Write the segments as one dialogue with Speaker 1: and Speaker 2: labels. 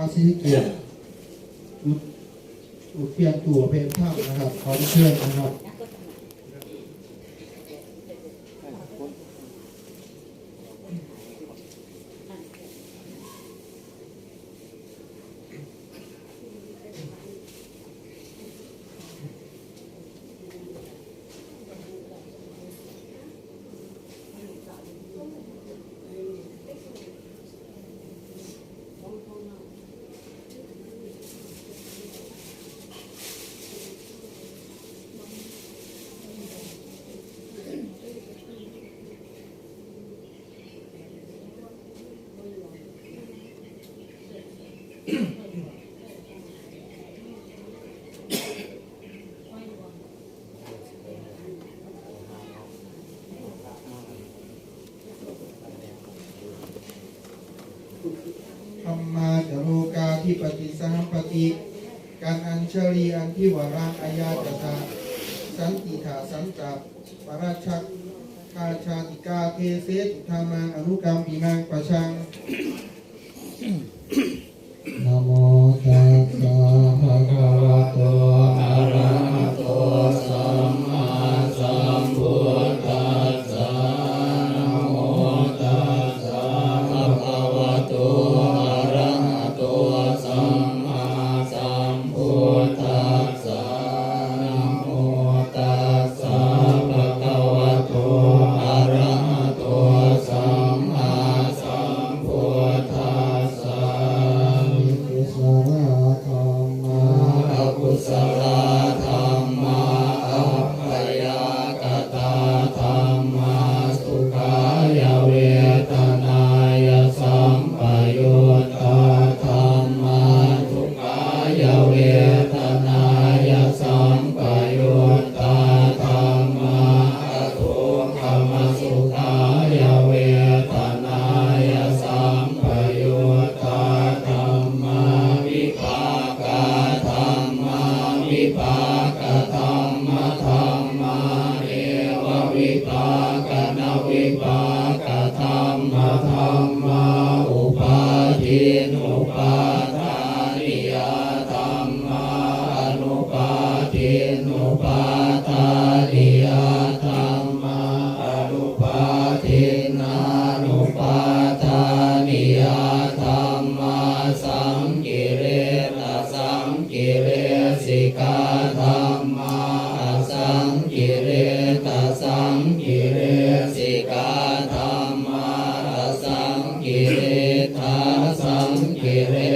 Speaker 1: มาซื้อเกียรติอุดเพียนตัวเป็นภาพนะครับ ขอเชิญนะครับ ธิปฏิสหัมปติการอัญเชลีอันทิวราอายาตตาสันติถาสันตับปราชักคาชาติกาเทเสตุธามังอนุกรรมปีนางประชัง
Speaker 2: นโมตัส ปาตาลิยธรรมานุปาทินานุปาทานิยธรรมาสังกิเละสังกิเลสิกาธรรมาสังกิเลสสังกิเลสิกาธรรมาสังกิเลสสังกิเล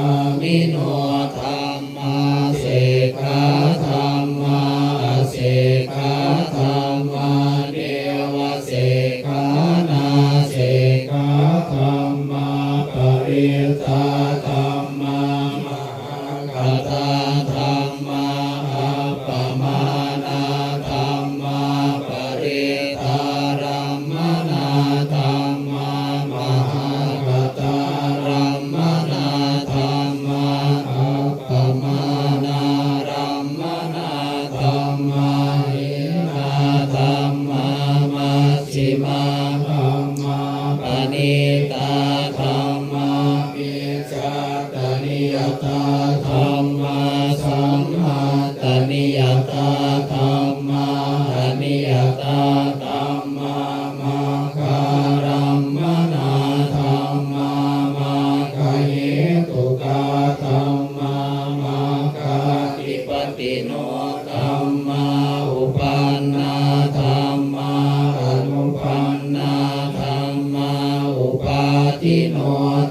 Speaker 2: ติโน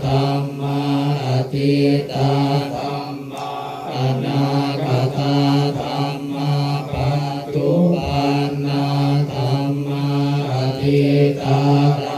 Speaker 2: ตัมมาอติตาตัมมาอนาคตาตัมมาปัตุปันนาตัมมาอติตา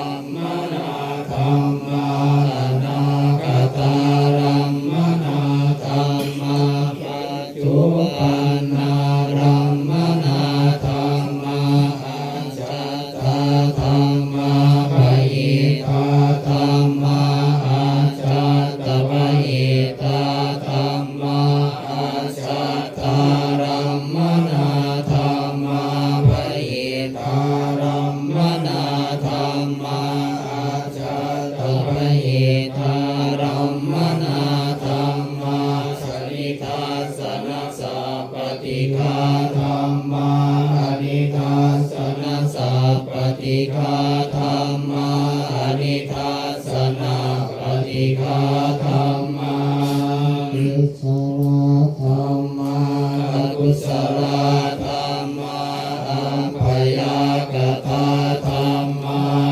Speaker 2: ติกาธรรมานิสระธรรมากุสล